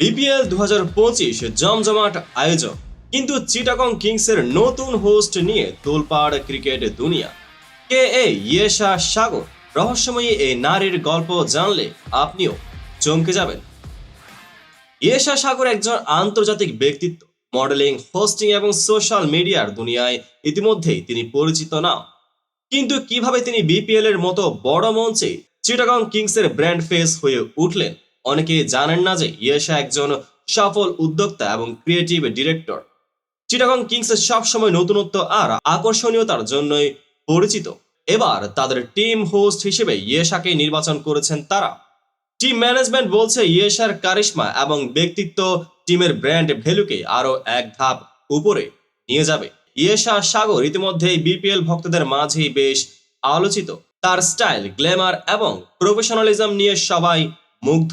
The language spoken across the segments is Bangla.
বিপিএল দু হাজার পঁচিশ জমজমাট আয়োজন কিন্তু চিটাগং কিংসের নতুন হোস্ট নিয়ে তোলপাড় ক্রিকেট দুনিয়া। কে এ ইয়েশা সাগর, রহস্যময়ী এই নারীর গল্প জানলে আপনিও চমকে যাবেন। ইয়েশা সাগর একজন আন্তর্জাতিক ব্যক্তিত্ব। মডেলিং, হোস্টিং এবং সোশ্যাল মিডিয়ার দুনিয়ায় ইতিমধ্যেই তিনি পরিচিত না কিন্তু কীভাবে তিনি বিপিএল এর মতো বড় মঞ্চে চিটাগং কিংসের ব্র্যান্ড ফেস হয়ে উঠলেন? অনেকে জানেন না যে ইয়েশা একজন সফল উদ্যোক্তা এবং ক্রিয়েটিভ ডিরেক্টর চিটাগং কিংস সবসময় নতুনত্ব আর আকর্ষণীয়তার জন্যই পরিচিত। এবার তাদের টিম হোস্ট হিসেবে ইয়েশাকে নির্বাচন করেছেন তারা। টিম ম্যানেজমেন্ট বলছে ইয়েশার কারিশমা এবং ব্যক্তিত্ব টিমের ব্র্যান্ড ভ্যালুকে আরও এক ধাপ উপরে নিয়ে যাবে। ইয়েশা সাগর ইতিমধ্যেই বিপিএল ভক্তদের মাঝেই বেশ আলোচিত। তার স্টাইল গ্ল্যামার এবং প্রফেশনালিজম নিয়ে সবাই মুগ্ধ।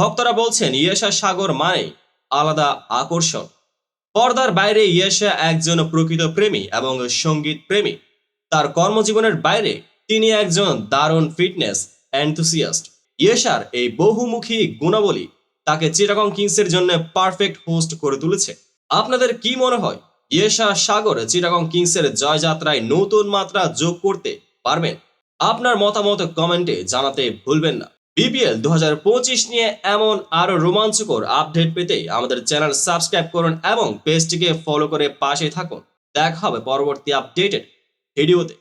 ভক্তরা বলছেন, ইয়েশা সাগর মানে আলাদা আকর্ষণ। পর্দার বাইরে ইয়েশা একজন প্রকৃত প্রেমী এবং সংগীত প্রেমী। তার কর্মজীবনের বাইরে তিনি একজন দারুণ ফিটনেস এনথুসিয়াস্ট। ইয়েশার এই বহুমুখী গুণাবলী তাকে চিটাগং কিংসের জন্য পারফেক্ট হোস্ট করে তুলেছে। আপনাদের কি মনে হয়, ইয়েশা সাগর চিটাগং কিংসের জয়যাত্রায় নতুন মাত্রা যোগ করতে পারবেন? আপনার মতামত কমেন্টে জানাতে ভুলবেন না। বিপিএল দু হাজার পঁচিশ নিয়ে এমন আরও রোমাঞ্চকর আপডেট পেতে আমাদের চ্যানেল সাবস্ক্রাইব করুন এবং পেজটিকে ফলো করে পাশে থাকুন। দেখা হবে পরবর্তী আপডেটেড ভিডিওতে।